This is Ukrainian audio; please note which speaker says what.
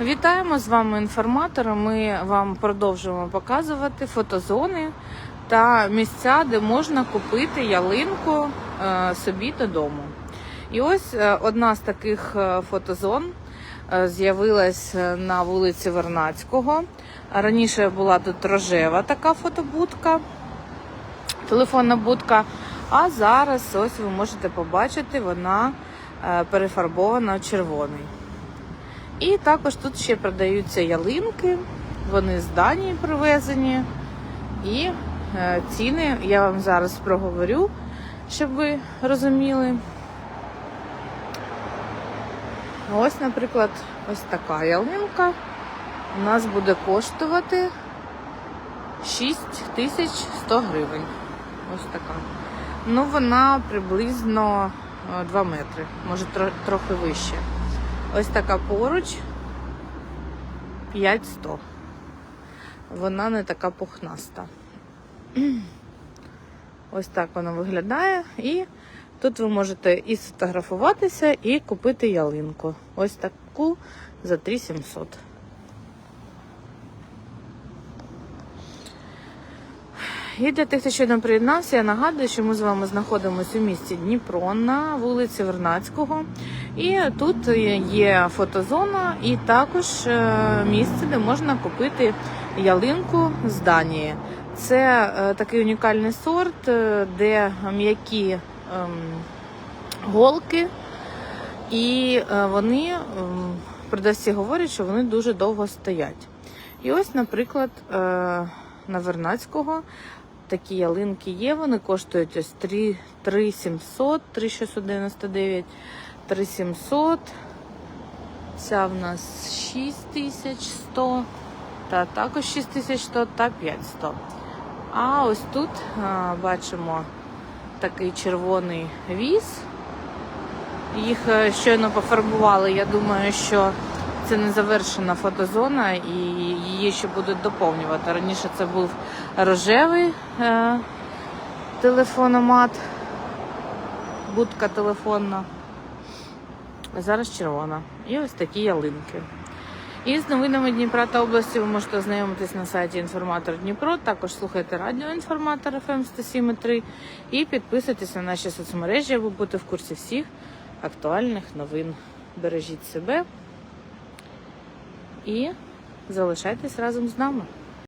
Speaker 1: Вітаємо з вами інформатора. Ми вам продовжуємо показувати фотозони та місця, де можна купити ялинку е, собі додому. І ось е, одна з таких е, фотозон з'явилась на вулиці Вернацького. Раніше була тут рожева така фотобудка, телефонна будка. А зараз ось ви можете побачити, вона перефарбована червоний. І також тут ще продаються ялинки, вони з Данії привезені. І е, ціни я вам зараз проговорю, щоб ви розуміли. Ось, наприклад, ось така ялинка у нас буде коштувати 6100 гривень. Ось така. Ну, вона приблизно е, 2 метри, може трохи вище. Ось така поруч 5100. Вона не така пухнаста. Ось так вона виглядає. І тут ви можете і сфотографуватися, і купити ялинку. Ось таку за 3700. І для тих, хто щойно приєднався, я нагадую, що ми з вами знаходимося у місті Дніпро на вулиці Вернацького. І тут є фотозона, і також е, місце, де можна купити ялинку з Данії. Це е, такий унікальний сорт, е, де м'які ем, голки, і вони ем, продавці говорять, що вони дуже довго стоять. І ось, наприклад, на Вернацького такі ялинки є. Вони коштують ось 3, 3 700, 3 699, 3 700. Ця в нас 6100, та також 6100 та 500. А ось тут а, бачимо такий червоний віз. Їх е, щойно пофарбували. Я думаю, що це не завершена фотозона і її ще будуть доповнювати. Раніше це був рожевий е, телефономат, будка телефонна. Зараз червона. І ось такі ялинки. І з новинами Дніпра та області ви можете ознайомитись на сайті Інформатор Дніпро. Також слухайте радіо Інформатор ФМ 107.3 і підписуйтесь на наші соцмережі, аби бути в курсі всіх актуальних новин. Бережіть себе і залишайтесь разом з нами.